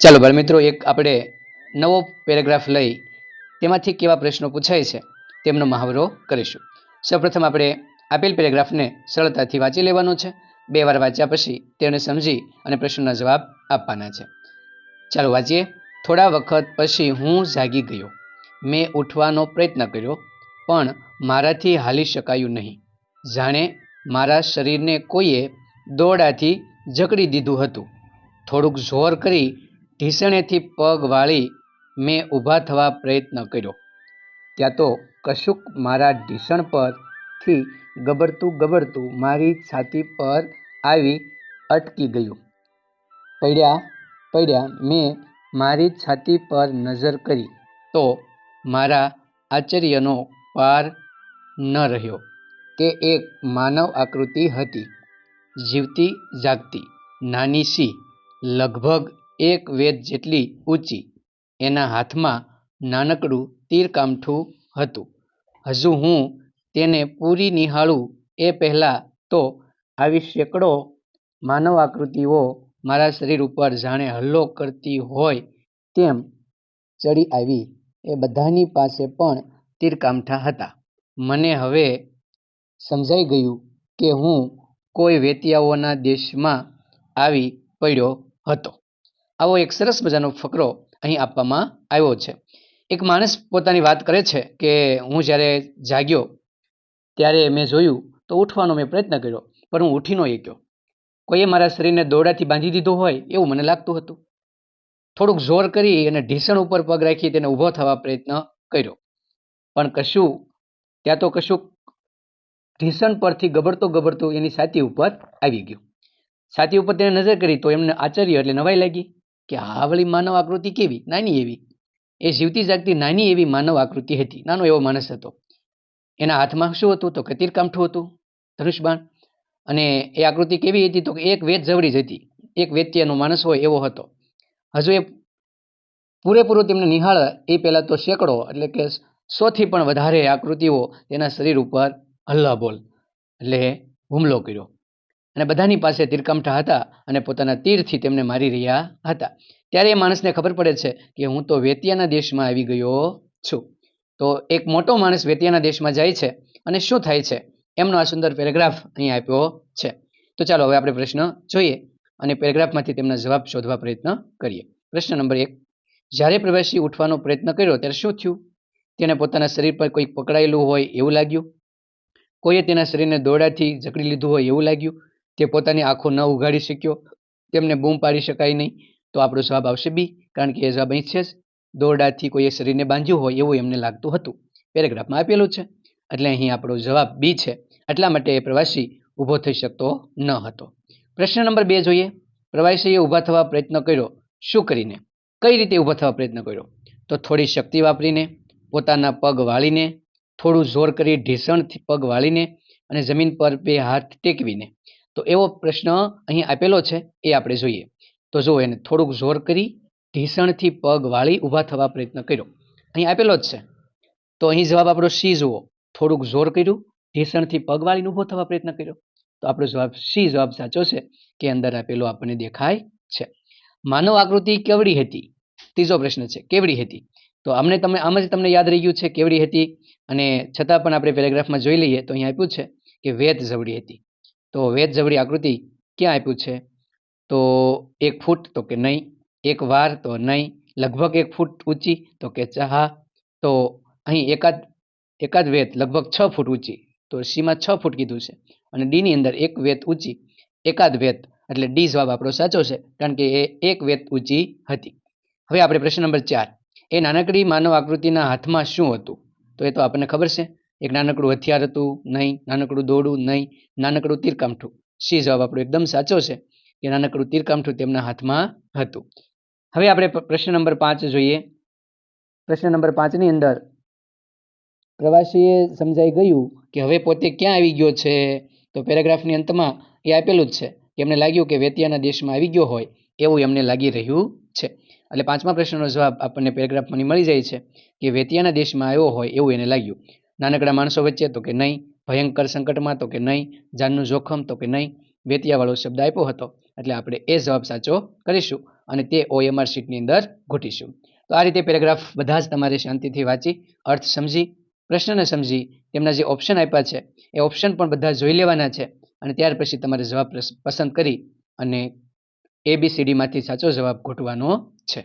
ચાલો બાળમિત્રો એક આપણે નવો પેરેગ્રાફ લઈ તેમાંથી કેવા પ્રશ્નો પૂછાય છે તેમનો મહાવરો કરીશું. સૌપ્રથમ આપણે આપેલ પેરેગ્રાફને સરળતાથી વાંચી લેવાનો છે. બે વાર વાંચ્યા પછી તેને સમજી અને પ્રશ્નોના જવાબ આપવાના છે. ચાલો વાંચીએ. થોડા વખત પછી હું જાગી ગયો. મેં ઉઠવાનો પ્રયત્ન કર્યો, પણ મારાથી હાલી શકાયું નહીં. જાણે મારા શરીરને કોઈએ દોડાથી જકડી દીધું હતું. થોડુંક જોર કરી ઢીસણેથી પગ વાળી મેં ઊભા થવા પ્રયત્ન કર્યો. ત્યાં તો કશુંક મારા ઢીસણ પરથી ગબડતું ગબડતું મારી છાતી પર આવી અટકી ગયું. પડ્યા પડ્યા મેં મારી છાતી પર નજર કરી તો મારા આશ્ચર્યનો પાર ન રહ્યો. તે એક માનવ આકૃતિ હતી. જીવતી જાગતી, નાની સી લગભગ એક વેદ જેટલી ઊંચી. એના હાથમાં નાનકડું તીરકામઠું હતું. હજુ હું તેને પૂરી નિહાળું એ પહેલાં તો આવી સેંકડો માનવ આકૃતિઓ મારા શરીર ઉપર જાણે હલ્લો કરતી હોય તેમ ચડી આવી. એ બધાની પાસે પણ તીરકામઠા હતા. મને હવે સમજાઈ ગયું કે હું કોઈ વેતિયાઓના દેશમાં આવી પડ્યો હતો. આવો એક સરસ મજાનો ફકરો અહીં આપવામાં આવ્યો છે. એક માણસ પોતાની વાત કરે છે કે હું જ્યારે જાગ્યો ત્યારે મેં જોયું તો ઉઠવાનો મેં પ્રયત્ન કર્યો, પણ હું ઉઠી ન શક્યો. કોઈએ મારા શરીરને દોરડાથી બાંધી દીધું હોય એવું મને લાગતું હતું. થોડુંક જોર કરી અને ઢીસણ ઉપર પગ રાખી તેને ઊભો થવા પ્રયત્ન કર્યો. પણ કશું ત્યાં તો કશું ઢીસણ પરથી ગબડતો ગબડતો એની છાતી ઉપર આવી ગયું. છાતી ઉપર તેને નજર કરી તો એમને આશ્ચર્ય એટલે નવાઈ લાગી કે આ વળી માનવ આકૃતિ કેવી? નાની એવી. એ જીવતી જાગતી નાની એવી માનવ આકૃતિ હતી. નાનો એવો માણસ હતો. એના હાથમાં શું હતું? તો કતિર કામઠું હતું ધનુષબાણ અને એ આકૃતિ કેવી હતી? તો એક વેદ જવડી જ હતી. એક વેત્યનો માણસ હોય એવો હતો. હજુ એ પૂરેપૂરું તેમને નિહાળ એ પહેલાં તો સેંકડો એટલે કે સોથી પણ વધારે આકૃતિઓ તેના શરીર ઉપર હલ્લાબોલ એટલે હુમલો કર્યો. અને બધાની પાસે તીરકમઠા હતા અને પોતાના તીરથી તેમને મારી રહ્યા હતા. ત્યારે એ માણસને ખબર પડે છે કે હું તો વેતિયાના દેશમાં આવી ગયો છું. તો એક મોટો માણસ વેતિયાના દેશમાં જાય છે અને શું થાય છે? એમનો આ સુંદર પેરેગ્રાફ અહીં આપ્યો છે. તો ચાલો હવે આપણે પ્રશ્ન જોઈએ અને પેરેગ્રાફમાંથી તેમના જવાબ શોધવા પ્રયત્ન કરીએ. પ્રશ્ન નંબર એક. જ્યારે પ્રવાસી ઉઠવાનો પ્રયત્ન કર્યો ત્યારે શું થયું? તેને પોતાના શરીર પર કોઈ પકડાયેલું હોય એવું લાગ્યું? કોઈએ તેના શરીરને દોરડાથી જકડી લીધું હોય એવું લાગ્યું? તે પોતાની આંખો ન ઉઘાડી શક્યો, તેમને બૂમ પાડી શકાય નહીં. તો આપણો જવાબ આવશે બી, કારણ કે એ જવાબ અહીં છે જ. દોરડાથી કોઈએ શરીરને બાંધ્યું હોય એવું એમને લાગતું હતું. પેરેગ્રાફમાં આપેલું છે. એટલે અહીં આપણો જવાબ બી છે. એટલા માટે એ પ્રવાસી ઊભો થઈ શકતો ન હતો. પ્રશ્ન નંબર બે જોઈએ. પ્રવાસીએ ઊભા થવા પ્રયત્ન કર્યો. શું કરીને? કઈ રીતે ઊભા થવા પ્રયત્ન કર્યો? તો થોડી શક્તિ વાપરીને, પોતાના પગ વાળીને, થોડું જોર કરી ઢીસણથી પગ વાળીને અને જમીન પર બે હાથ ટેકવીને. તો એવો પ્રશ્ન અહીં આપેલો છે, એ આપણે જોઈએ. તો જુઓ એને થોડુંક જોર કરી, ઢીસણથી પગ વાળી ઊભા થવા પ્રયત્ન કર્યો. અહીં આપેલો જ છે. તો અહીં જવાબ આપણો સી જુઓ. થોડુંક જોર કર્યું, ઢીસણથી પગ વાળીને ઊભો થવા પ્રયત્ન કર્યો. તો આપણો જવાબ, સી જવાબ સાચો છે કે અંદર આપેલો આપણને દેખાય છે. માનવ આકૃતિ કેવડી હતી? ત્રીજો પ્રશ્ન છે, કેવડી હતી? તો અમને તમને આમ જ તમને યાદ રહી ગયું છે કેવડી હતી. અને છતાં પણ આપણે પેરેગ્રાફમાં જોઈ લઈએ તો અહીં આપ્યું છે કે વેત જવડી હતી. તો વેત જબરી આકૃતિ ક્યાં આપ્યું છે? તો એક ફૂટ તો કે નહીં, એક વાર તો નહીં, લગભગ એક ફૂટ ઊંચી તો કે હા તો અહીં એકાદ એકાદ વેત લગભગ છ ફૂટ ઊંચી, તો સીમાં છ ફૂટ કીધું છે. અને ડીની અંદર એક વેત ઊંચી, એકાદ વેત એટલે ડી જવાબ આપણો સાચો છે, કારણ કે એ એક વેત ઊંચી હતી. હવે આપણે પ્રશ્ન નંબર ચાર, એ નાનકડી માનવ આકૃતિના હાથમાં શું હતું? તો એ તો આપણને ખબર છે. એક નાનકડું હથિયાર હતું, નહીં, નાનકડું દોડું નહીં, નાનકડું તીરકામઠું. સી જવાબ આપણો એકદમ સાચો છે કે નાનકડું તીરકામઠું તેમના હાથમાં હતું. હવે આપણે પ્રશ્ન નંબર પાંચ જોઈએ. પ્રશ્ન નંબર પાંચની અંદર પ્રવાસીએ સમજાઈ ગયું કે હવે પોતે ક્યાં આવી ગયો છે? તો પેરેગ્રાફની અંતમાં એ આપેલું જ છે કે એમને લાગ્યું કે વેતિયાના દેશમાં આવી ગયો હોય એવું એમને લાગી રહ્યું છે. એટલે પાંચમા પ્રશ્નનો જવાબ આપણને પેરેગ્રાફમાંની મળી જાય છે કે વેતિયાના દેશમાં આવ્યો હોય એવું એને લાગ્યું. નાનકડા માણસો વચ્ચે તો કે નહીં, ભયંકર સંકટમાં તો કે નહીં, જાનનું જોખમ તો કે નહીં વેતિયાવાળો શબ્દ આપ્યો હતો. એટલે આપણે એ જવાબ સાચો કરીશું અને તે ઓએમઆર શીટની અંદર ઘૂંટીશું તો આ રીતે પેરેગ્રાફ બધા જ તમારે શાંતિથી વાંચી, અર્થ સમજી, પ્રશ્નને સમજી, તેમના જે ઓપ્શન આપ્યા છે, એ ઓપ્શન પણ બધા જોઈ લેવાના છે અને ત્યાર પછી તમારે જવાબ પસંદ કરી અને એબીસીડીમાંથી સીડીમાંથી સાચો જવાબ ગોઠવાનો છે.